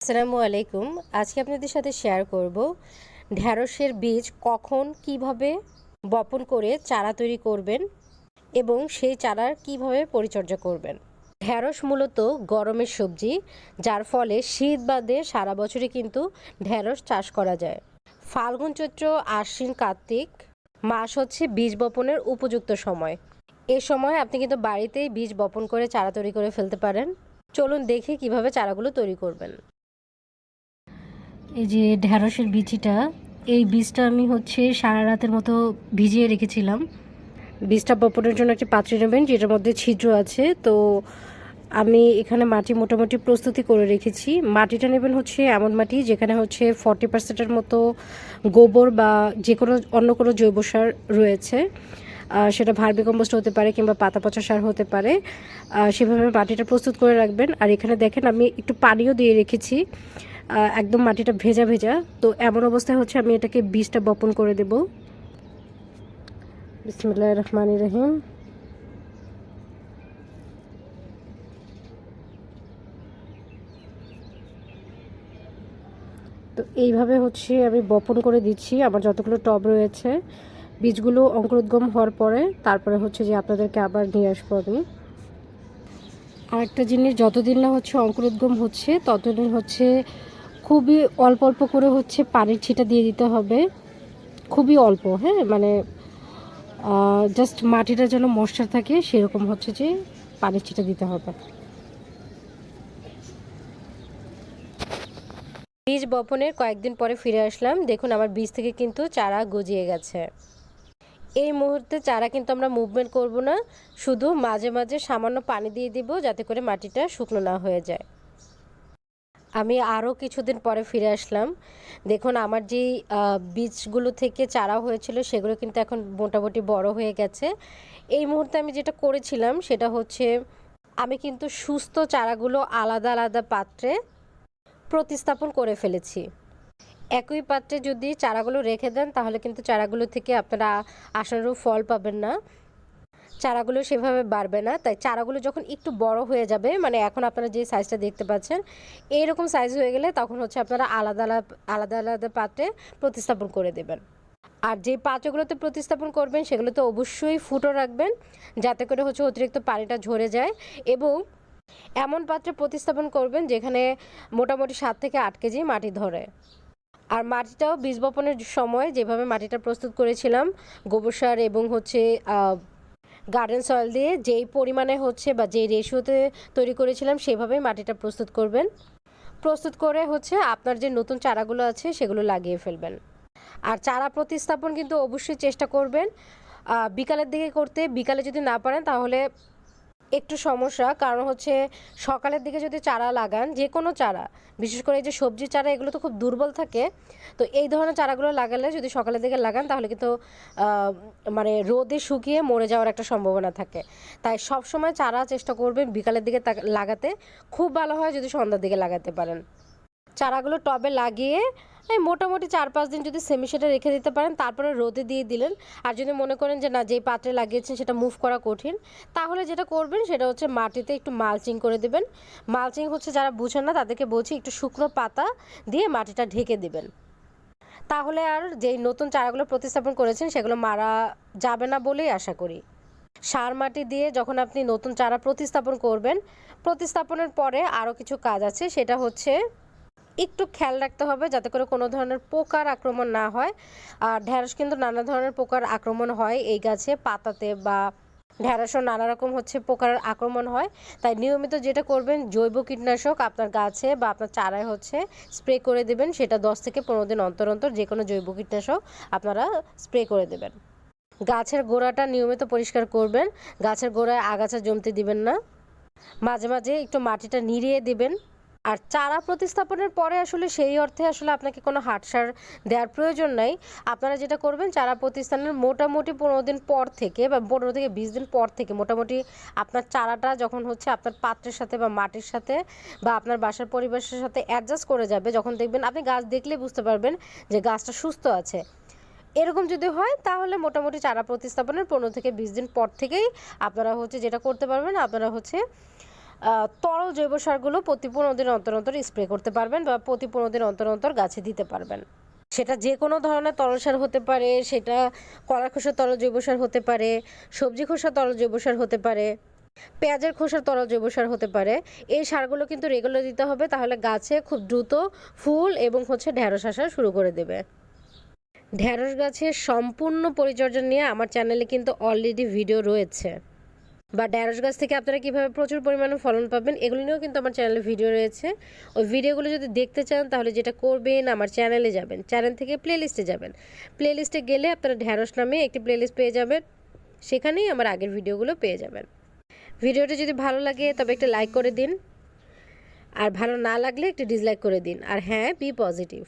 আসসালামু আলাইকুম। আজকে আপনাদের সাথে শেয়ার করব ঢ্যাঁড়সের বীজ কখন কীভাবে বপন করে চারা তৈরি করবেন এবং সেই চারার কীভাবে পরিচর্যা করবেন। ঢ্যাঁড়স মূলত গরমের সবজি, যার ফলে শীত বাদে সারা বছরই কিন্তু ঢ্যাঁড়স চাষ করা যায়। ফাল্গুন, চৈত্র, আশ্বিন, কার্তিক মাস হচ্ছে বীজ বপনের উপযুক্ত সময়। এ সময় আপনি কিন্তু বাড়িতেই বীজ বপন করে চারা তৈরি করে ফেলতে পারেন। চলুন দেখি কীভাবে চারাগুলো তৈরি করবেন। এই যে ঢ্যাঁড়সের বিচিটা, এই বীজটা আমি হচ্ছে সারা রাতের মতো ভিজিয়ে রেখেছিলাম। বীজটা বপনের জন্য একটি পাত্রে নেবেন, যেটার মধ্যে ছিদ্র আছে। তো আমি এখানে মাটি মোটামুটি প্রস্তুতি করে রেখেছি। মাটিটা নেবেন হচ্ছে এমন মাটি যেখানে হচ্ছে ফর্টি পার্সেন্টের মতো গোবর বা যে কোনো অন্য কোনো জৈব সার রয়েছে। সেটা ভার্মি কম্পোস্ট হতে পারে কিংবা পাতা পচা সার হতে পারে। সেভাবে মাটিটা প্রস্তুত করে রাখবেন। আর এখানে দেখেন আমি একটু পানিও দিয়ে রেখেছি। একদম মাটিটা ভেজা ভেজা। তো এমন অবস্থায় হচ্ছে আমি এটাকে বীজটা বপন করে দেব। বিসমুল্লাহ রহমান রহিম। তো এইভাবে হচ্ছে আমি বপন করে দিচ্ছি, আমার যতগুলো টব রয়েছে। বীজগুলো অঙ্কুরোদ্গম হওয়ার পরে তারপরে হচ্ছে যে আপনাদেরকে আবার নিয়ে আসব আমি। আরেকটা জিনিস, যতদিন না হচ্ছে অঙ্কুরোদ্গম হচ্ছে, ততদিন হচ্ছে খুবই অল্প অল্প করে হচ্ছে পানির ছিটা দিয়ে দিতে হবে। খুবই অল্প হ্যাঁ? মানে জাস্ট মাটিটা যেন মশার থাকে, সেরকম হচ্ছে যে পানির ছিটা দিতে হবে। বীজ বপনের কয়েকদিন পরে ফিরে আসলাম। দেখুন, আমার বীজ থেকে কিন্তু চারা গজিয়ে গেছে। এই মুহূর্তে চারা কিন্তু আমরা মুভমেন্ট করব না, শুধু মাঝে মাঝে সামান্য পানি দিয়ে দিব, যাতে করে মাটিটা শুকনো না হয়ে যায়। আমি আরও কিছুদিন পরে ফিরে আসলাম। দেখুন, আমার যেই বীজগুলো থেকে চারা হয়েছিল, সেগুলো কিন্তু এখন মোটামুটি বড় হয়ে গেছে। এই মুহূর্তে আমি যেটা করেছিলাম, সেটা হচ্ছে, আমি কিন্তু সুস্থ চারাগুলো আলাদা আলাদা পাত্রে প্রতিস্থাপন করে ফেলেছি। একই পাত্রে যদি চারাগুলো রেখে দেন, তাহলে কিন্তু চারাগুলো থেকে আপনারা আশানুরূপ ফল পাবেন না। চারাগুলো সেভাবে বাড়বে না। তাই চারাগুলো যখন একটু বড় হয়ে যাবে মানে এখন আপনারা যে সাইজটা দেখতে পাচ্ছেন, এইরকম সাইজ হয়ে গেলে তখন হচ্ছে আপনারা আলাদা আলাদা আলাদা আলাদা পাত্রে প্রতিস্থাপন করে দেবেন। আর যে পাত্রগুলোতে প্রতিস্থাপন করবেন, সেগুলোতে অবশ্যই ফুটো রাখবেন, যাতে করে হচ্ছে অতিরিক্ত পানিটা ঝরে যায়। এবং এমন পাত্রে প্রতিস্থাপন করবেন, যেখানে মোটামুটি সাত থেকে আট কেজি মাটি ধরে। আর মাটিটাও বীজ বপনের সময় যেভাবে মাটিটা প্রস্তুত করেছিলাম, গোবর সার এবং হচ্ছে গার্ডেন সয়েল দিয়ে যেই পরিমাণে হচ্ছে বা যেই রেশিওতে তৈরি করেছিলাম, সেভাবেই মাটিটা প্রস্তুত করবেন। প্রস্তুত করে হচ্ছে আপনার যে নতুন চারাগুলো আছে, সেগুলো লাগিয়ে ফেলবেন। আর চারা প্রতিস্থাপন কিন্তু অবশ্যই চেষ্টা করবেন। বিকালের দিকে করতে, বিকালে যদি না পারেন, তাহলে একটু সমস্যা, কারণ হচ্ছে সকালের দিকে যদি চারা লাগান যে কোনো চারা, বিশেষ করে এই যে সবজি চারা, এগুলো তো খুব দুর্বল থাকে, তো এই ধরনের চারাগুলো লাগালে যদি সকালের দিকে লাগান, তাহলে কিন্তু মানে রোদে শুকিয়ে মরে যাওয়ার একটা সম্ভাবনা থাকে। তাই সব সময় চারা চেষ্টা করবেন বিকালের দিকে লাগাতে। খুব ভালো হয় যদি সন্ধ্যার দিকে লাগাতে পারেন। চারাগুলো টবে লাগিয়ে এই মোটামুটি চার পাঁচ দিন যদি সেমি সেটা রেখে দিতে পারেন, তারপরে রোদে দিয়ে দিলেন। আর যদি মনে করেন যে না, যেই পাত্রে লাগিয়েছেন সেটা মুভ করা কঠিন, তাহলে যেটা করবেন সেটা হচ্ছে মাটিতে একটু মালচিং করে দেবেন। মালচিং হচ্ছে যারা বুঝেন না, তাদেরকে বলছি একটু শুকনো পাতা দিয়ে মাটিটা ঢেকে দেবেন। তাহলে আর যেই নতুন চারাগুলো প্রতিস্থাপন করেছেন, সেগুলো মারা যাবে না বলেই আশা করি। সার মাটি দিয়ে যখন আপনি নতুন চারা প্রতিস্থাপন করবেন, প্রতিস্থাপনের পরে আরও কিছু কাজ আছে, সেটা হচ্ছে একটু খেয়াল রাখতে হবে যাতে করে কোনো ধরনের পোকার আক্রমণ না হয়। আর ঢ্যাঁড়স কিন্তু নানা ধরনের পোকার আক্রমণ হয়। এই গাছে পাতাতে বা ঢ্যাঁড়সও নানা রকম হচ্ছে পোকার আক্রমণ হয়। তাই নিয়মিত যেটা করবেন, জৈব কীটনাশক আপনার গাছে বা আপনার চারায় হচ্ছে স্প্রে করে দেবেন। সেটা দশ থেকে পনেরো দিন অন্তর অন্তর যে কোনো জৈব কীটনাশক আপনারা স্প্রে করে দেবেন। গাছের গোড়াটা নিয়মিত পরিষ্কার করবেন। গাছের গোড়ায় আগাছা জমতে দিবেন না। মাঝে মাঝে একটু মাটিটা নিড়িয়ে দিবেন। আর চারা প্রতিস্থাপনের পরে আসলে সেই অর্থে আসলে আপনাকে কোনো হাট সার দেওয়ার প্রয়োজন নাই। আপনারা যেটা করবেন, চারা প্রতিস্থানের মোটামুটি পনেরো দিন পর থেকে বা পনেরো থেকে বিশ দিন পর থেকে মোটামুটি আপনার চারাটা যখন হচ্ছে আপনার পাত্রের সাথে বা মাটির সাথে বা আপনার বাসার পরিবেশের সাথে অ্যাডজাস্ট করে যাবে, যখন দেখবেন আপনি গাছ দেখলেই বুঝতে পারবেন যে গাছটা সুস্থ আছে। এরকম যদি হয়, তাহলে মোটামুটি চারা প্রতিস্থাপনের পনেরো থেকে বিশ দিন পর থেকেই আপনারা হচ্ছে যেটা করতে পারবেন, আপনারা হচ্ছে তরল জৈব সারগুলো প্রতি পনেরো দিন অন্তর অন্তর স্প্রে করতে পারবেন বা প্রতি পনেরো দিন অন্তর অন্তর গাছে দিতে পারবেন। সেটা যে কোনো ধরনের তরল সার হতে পারে, সেটা কলা খোসার তরল জৈব সার হতে পারে, সবজি খোসার তরল জৈব সার হতে পারে, পেঁয়াজের খোসার তরল জৈব সার হতে পারে। এই সারগুলো কিন্তু রেগুলার দিতে হবে, তাহলে গাছে খুব দ্রুত ফুল এবং হচ্ছে ঢেঁড়স আসা শুরু করে দেবে। ঢেঁড়স গাছের সম্পূর্ণ পরিচর্যা নিয়ে আমার চ্যানেলে কিন্তু অলরেডি ভিডিও রয়েছে। বা ঢ্যাঁড়স গাছ থেকে আপনারা কীভাবে প্রচুর পরিমাণে ফলন পাবেন, এগুলো নিয়েও কিন্তু আমার চ্যানেলে ভিডিও রয়েছে। ওই ভিডিওগুলো যদি দেখতে চান, তাহলে যেটা করবেন, আমার চ্যানেলে যাবেন। চ্যানেল থেকে প্লে লিস্টে যাবেন। প্লে লিস্টে গেলে আপনারা ঢ্যাঁড়স নামে একটি প্লে লিস্ট পেয়ে যাবেন। সেখানেই আমার আগের ভিডিওগুলো পেয়ে যাবেন। ভিডিওটি যদি ভালো লাগে, তবে একটা লাইক করে দিন। আর ভালো না লাগলে একটু ডিসলাইক করে দিন। আর হ্যাঁ বি পজিটিভ